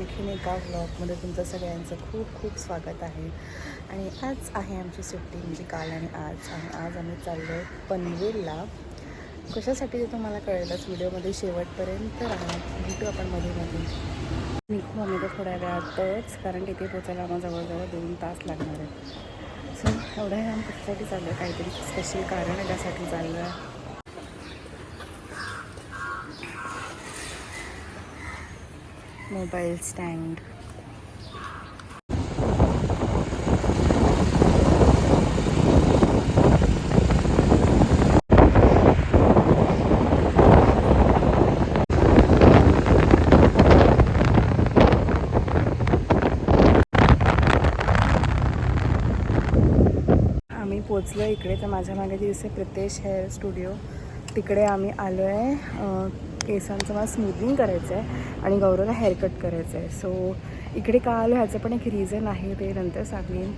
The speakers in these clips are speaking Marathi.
आणखीन एका व्लॉगमध्ये तुमचं सगळ्यांचं खूप खूप स्वागत आहे. आणि आज आहे आमची सुट्टी म्हणजे काल आणि आज. आणि आज आम्ही चाललो आहे पनवेलला. कशासाठी ते तुम्हाला कळेलच. व्हिडिओमध्ये शेवटपर्यंत राहा. भेटू आपण मध्ये मध्ये निघू आम्ही तर थोड्या वेळातच कारण तिथे पोचायला आम्हाला जवळजवळ दोन तास लागणार आहेत. सो एवढं हे आम्ही कशासाठी चाललो आहे काहीतरी स्पेशल कारण आहे त्यासाठी चाललं आहे मोबाईल स्टँड। आम्ही पोचलो इकडे तर माझ्या मागे दिवसे प्रितेश हेअर स्टुडिओ. तिकडे आम्ही आलो आहे केसांचं मला स्मूथनिंग करायचं आहे आणि गौरवला हेअरकट करायचं आहे सो इकडे का आलो ह्याचं पण एक रिझन आहे ते नंतर सांगेन.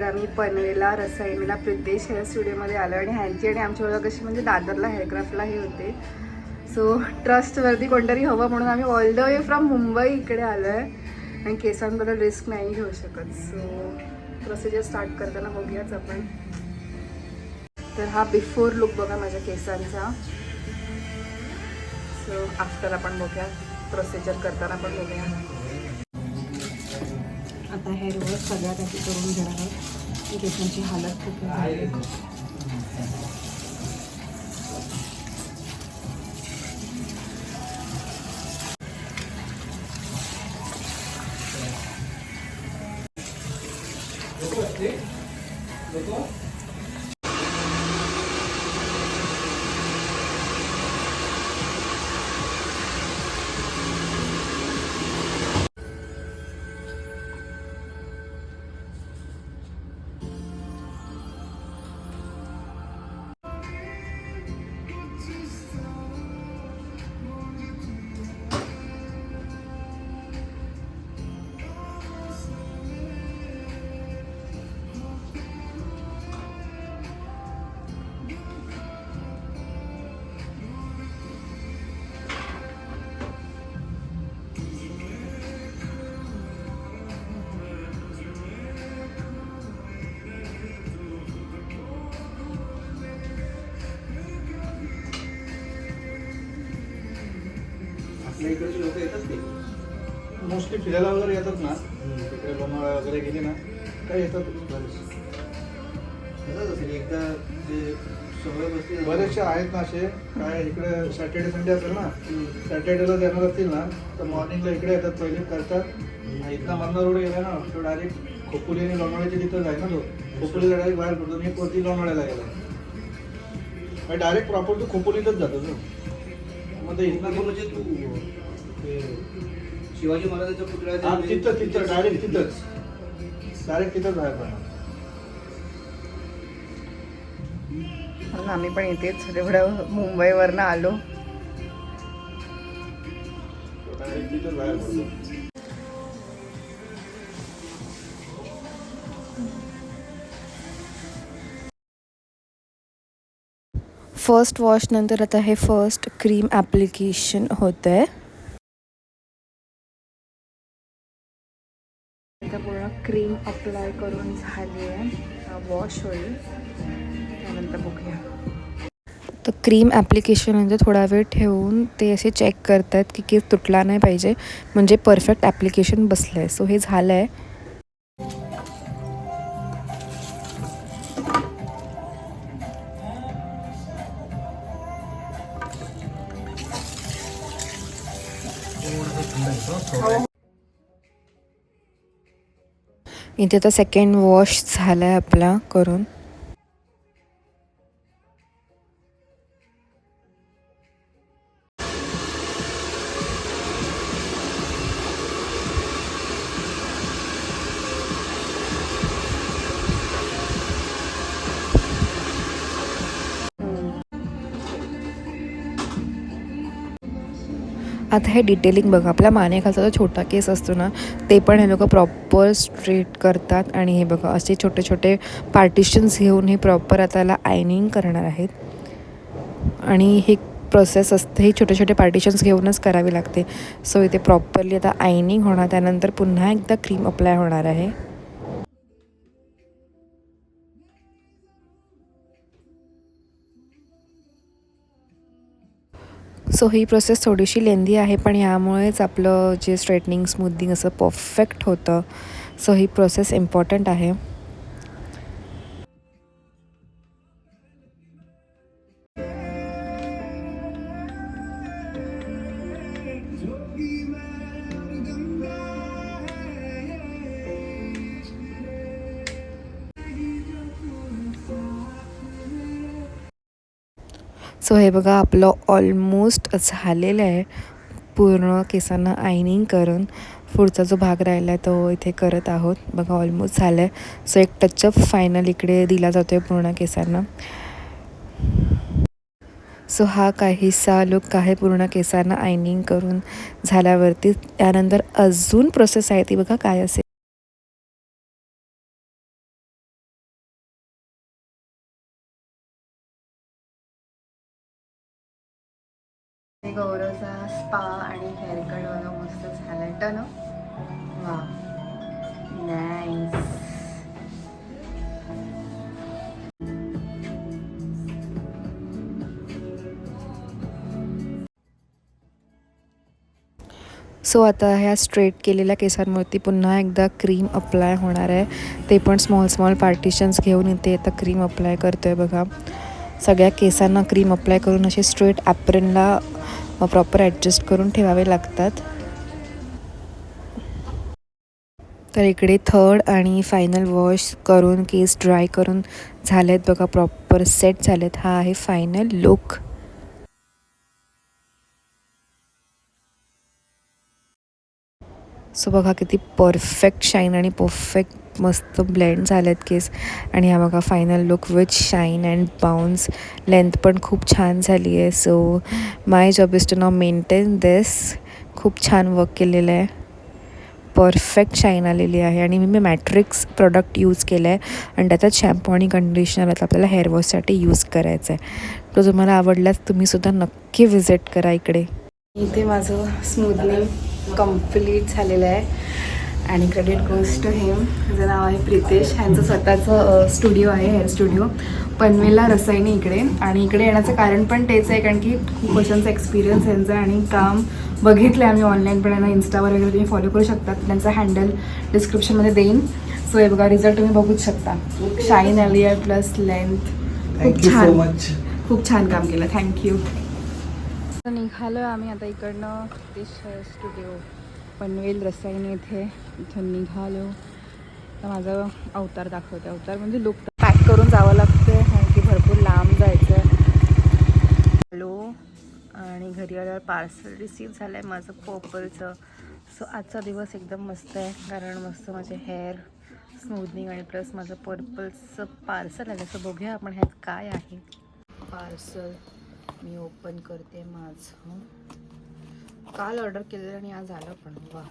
इकडे आम्ही पनवेला रसायनीला प्रितेश हेअर स्टुडिओमध्ये आलो आणि ह्यांची आणि आमची ओळख कशी म्हणजे दादरला हेअरक्राफ्टला हे होते. सो ट्रस्टवरती कोणतरी हवं म्हणून आम्ही all the way from Mumbai इकडे आलो आहे आणि केसांबद्दल रिस्क नाही घेऊ शकत. सो प्रोसिजर स्टार्ट करताना बघूयाच आपण. तर हा बिफोर लुक बघा माझ्या केसांचा. सो आफ्टर आपण बघूया. प्रोसिजर करताना पण बघूया. आता हेअर वॉश सगळ्यात आधी करून घेणार आहे केसांची हालत खूप इकडचे लोक येतात ते मोस्टली फिरायला वगैरे येतात ना. तिकडे लोणावळा वगैरे गेले ना काही येतात? असेल एकदा ते सवय बसली बरेचसे आहेत ना असे. काय इकडे सॅटर्डे संडे असेल ना सॅटर्डेला देणार असतील ना तर मॉर्निंगला इकडे येतात पहिले करतात. इथला मधला रोड गेला ना तो डायरेक्ट खोपोली आणि लोणावळ्याच्या तिथं आहे ना तो. खोपोलीला डायरेक्ट बाहेर पडतो एक वरती लोणावळ्याला गेला. डायरेक्ट प्रॉपर तो खोपोलीतच जातो मग ते इथनं इथनं म्हणजे तू ते शिवाजी हा, तिथं तिथं डायरेक्ट तिथंच. डायरेक्ट तिथंच पडणार म्हणून आम्ही पण इथेच एवढं मुंबईवरनं आलो. डायरेक्ट तिथंच फर्स्ट वॉश नंतर आता हे फर्स्ट क्रीम ॲप्लिकेशन होतं आहे अप्लाय करून झाली आहे. वॉश होईल. त्यानंतर बघूया. तर क्रीम ॲप्लिकेशननंतर थोडा वेळ ठेवून ते असे चेक करतात की केस तुटला नाही पाहिजे. म्हणजे परफेक्ट ॲप्लिकेशन बसलं आहे सो हे झालं आहे इथे तर सेकंड वॉश झाला आहे आपला करून. आता हे डिटेलिंग बघा आपल्या मानेखालचा जो छोटा केस असतो ना ते पण हे लोक प्रॉपर स्ट्रेट करतात आणि हे बघा असे छोटे छोटे पार्टिशन्स घेऊन हे प्रॉपर आता याला आयनिंग करणार आहेत. आणि हे प्रोसेस असते हे छोटे छोटे पार्टिशन्स घेऊनच करावी लागते. सो इथे प्रॉपरली आता आयनिंग होणार त्यानंतर पुन्हा एकदा क्रीम अप्लाय होणार आहे. सो ही प्रोसेस थोडीशी लेंदी आहे पण यामुळेच आपलं जे स्ट्रेटनिंग स्मूदिंग असं परफेक्ट होतं. सो ही प्रोसेस इम्पॉर्टंट आहे. सो हे बघा आपलं ऑलमोस्ट झालेलं आहे. पूर्ण केसांना आयनिंग करून पुढचा जो भाग राहिला आहे तो इथे करत आहोत. बघा ऑलमोस्ट झालं आहे सो एक टचअप फायनल इकडे दिला जातो आहे पूर्ण केसांना. सो हा काहीसा लुक आहे पूर्ण केसांना आयनिंग करून झाल्यावरती. त्यानंतर अजून प्रोसेस आहे ती बघा काय असेल. सो आता ह्या स्ट्रेट केलेल्या केसांवरती पुन्हा एकदा क्रीम अप्लाय होणार आहे. ते पण स्मॉल स्मॉल पार्टिशन्स घेऊन इथे आता क्रीम अप्लाय करतो आहे बघा. सगळ्या केसांना क्रीम अप्लाय करून असे स्ट्रेट ॲप्रनला प्रॉपर ॲडजस्ट करून ठेवावे लागतात. तर इकडे थर्ड आणि फायनल वॉश करून केस ड्राय करून झालेत बघा प्रॉपर सेट झालेत. हा आहे फायनल लुक सो बघा किती परफेक्ट शाईन आणि परफेक्ट मस्त ब्लेंड झालेत केस. आणि हा बघा final look with shine and bounce length पण खूप छान झाली आहे. So my job is to now maintain this खूप छान वर्क केलेलं आहे. परफेक्ट शाईन आलेली आहे. आणि मी मी मॅट्रिक्स प्रोडक्ट यूज केलं आहे आणि त्याच्यात शॅम्पू आणि कंडिशनर आता आपल्याला हेअर वॉशसाठी यूज करायचं आहे तो तुम्हाला आवडलाच तुम्हीसुद्धा नक्की विजिट करा इकडे. इथे माझं स्मूथनिंग कंप्लीट झालेलं आहे. आणि क्रेडिट गोस्ट हे माझं नाव आहे प्रितेश. ह्यांचं स्वतःचं स्टुडिओ आहे हेअर स्टुडिओ पनवेलला रसायनी इकडे. आणि इकडे येण्याचं कारण पण तेच आहे कारण की खूप वर्षांचा एक्सपिरियन्स यांचा आणि काम बघितलं आहे आम्ही ऑनलाईन पण. यांना इन्स्टावर वगैरे तुम्ही फॉलो करू शकता. त्यांचा हँडल डिस्क्रिप्शनमध्ये देईन. सो हे बघा रिझल्ट तुम्ही बघूच शकता. शाईन आली आहे प्लस लेंथ खूप छान. खूप छान काम केलं. थँक्यू निघालो आम्ही आता इकडनं ते स्टुडिओ पनवेल रसायने इथे इथून निघालो. तर माझं अवतार दाखवते. अवतार म्हणजे लुक पॅक करून जावं लागतं कारण की भरपूर लांब जायचं आहे हॅलो आणि घरी आल्यावर पार्सल रिसीव झालं आहे माझं पर्पलचं सो आजचा दिवस एकदम मस्त आहे कारण मस्त माझे हेअर स्मूथनिंग आणि प्लस माझं पर्पलचं पार्सल आहे. जसं बघूया आपण ह्यात काय आहे. पार्सल मी ओपन करते माझं. काल ऑर्डर केलेलं आणि आज आलं पण वा.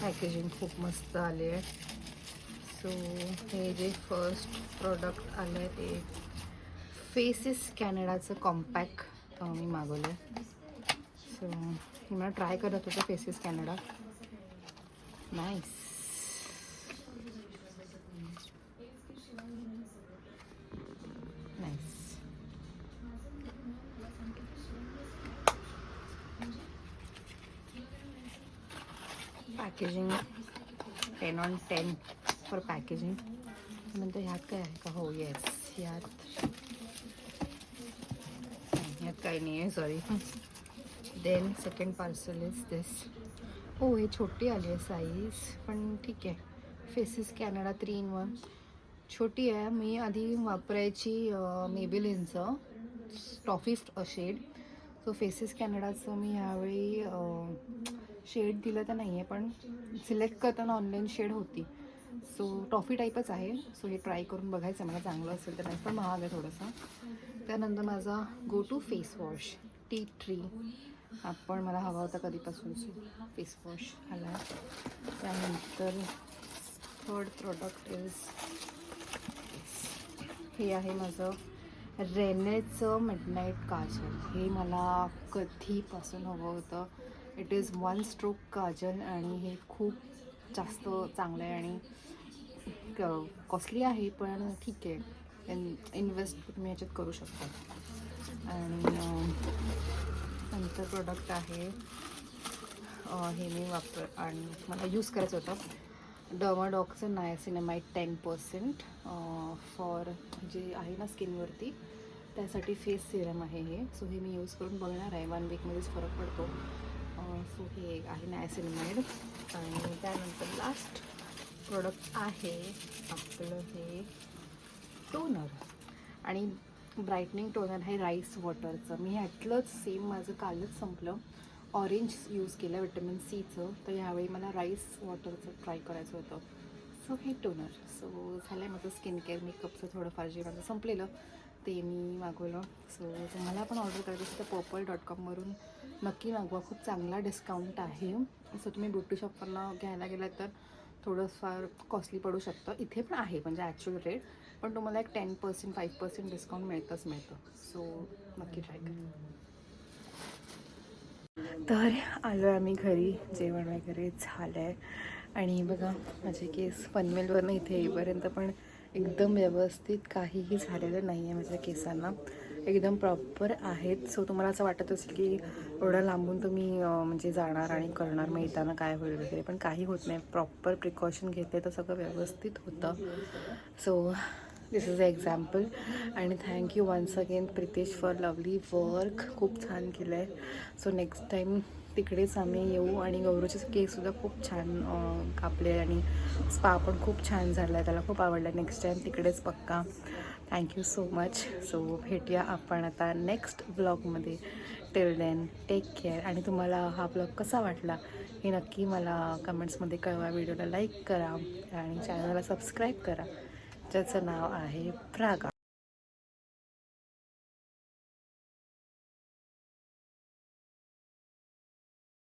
पॅकेजिंग खूप मस्त आले आहे सो हे जे फर्स्ट प्रोडक्ट आलं आहे ते फेसिस कॅनडाचं कॉम्पॅक्ट मी मागवलं सो मी मला ट्राय करत होतं Faces Canada nice nice packaging ten on ten for packaging नंतर ह्यात काय आहे का? हो येस ह्यात. काही नाही आहे sorry then second parcel is this हो हे छोटी आली आहे साईज पण ठीक आहे. Faces Canada three in one छोटी आहे मी आधी वापरायची मेबिलिनचं टॉफी शेड सो फेसेस कॅनडाचं मी ह्यावेळी शेड दिलं तर नाही आहे पण सिलेक्ट करताना ऑनलाईन शेड होती. सो टॉफी टाईपच आहे. सो हे ट्राय करून बघायचं मला चांगलं असेल तर नाही पण महाग आहे थोडंसं. त्यानंतर माझा go to face wash tea tree आपण पण मला हवा होता कधीपासून फेस वॉश आला. त्यानंतर थर्ड प्रोडक्ट इज हे आहे माझं रेनेचं मिडनाईट काजल हे मला कधीपासून हवं होतं. It is one stroke kajal आणि हे खूप जास्त चांगलं आहे आणि कॉस्टली आहे पण ठीक आहे. इन्व्हेस्ट तुम्ही ह्याच्यात करू शकता. आणि नंतर प्रोडक्ट आहे हे मी वापर आणि मला यूज करायचं होतं. डर्माडॉकचं नायसिनेमाईट टेन पर्सेंट फॉर जे आहे ना स्किनवरती त्यासाठी फेस सिरम आहे हे. सो हे मी यूज करून बघणार आहे. वन वीकमध्येच फरक पडतो. सो हे एक आहे नायसिनेमाईड आणि त्यानंतर लास्ट प्रोडक्ट आहे आपलं हे टोनर आणि ब्राईटनिंग टोनर आहे राईस वॉटरचं मी ह्यातलंच सेम माझं कालच संपलं. ऑरेंज यूज केलं विटॅमिन सीचं तर यावेळी मला राईस वॉटरचं ट्राय करायचं होतं. सो हे टोनर सो झालं आहे माझं स्किन केअर मेकअपचं थोडंफार जे माझं संपलेलं ते मी मागवलं. सो तुम्हाला पण ऑर्डर करायचं असेल तर पर्पल डॉट कॉमवरून नक्की मागवा. खूप चांगला डिस्काउंट आहे. सो तुम्ही ब्युटी शॉपवरनं घ्यायला गेलात तर थोडंफार कॉस्टली पडू शकतं. इथे पण आहे म्हणजे ॲक्च्युअल रेट पण तुम्हाला एक ten percent five percent discount मिळतंच मिळतं. सो नक्की ट्राय करा. तर आलो आहे आम्ही घरी. जेवण वगैरे झालं आहे आणि बघा माझे केस पनवेलवरनं इथे येईपर्यंत पण एकदम व्यवस्थित काहीही झालेलं नाही आहे माझ्या केसांना. एकदम प्रॉपर आहेत. सो तुम्हाला असं वाटत असेल की एवढं लांबून तुम्ही म्हणजे जाणार आणि करणार मग येताना काय होईल वगैरे पण काही होत नाही. प्रॉपर प्रिकॉशन घेतले तर सगळं व्यवस्थित होतं. So this is a example आणि thank you once again Pritesh for lovely work खूप छान केलं आहे सो नेक्स्ट टाईम तिकडेच आम्ही येऊ. आणि गौरवचे केकसुद्धा खूप छान कापले. आणि स्पा पण खूप छान झाला आहे त्याला खूप आवडला. नेक्स्ट टाईम तिकडेच पक्का. थँक्यू सो मच सो भेटूया आपण आता नेक्स्ट ब्लॉगमध्ये टिल देन टेक केअर आणि तुम्हाला हा ब्लॉग कसा वाटला हे नक्की मला कमेंट्समध्ये कळवा. व्हिडिओला लाईक करा आणि चॅनलला सबस्क्राईब करा. ज्याचं नाव आहे प्रागा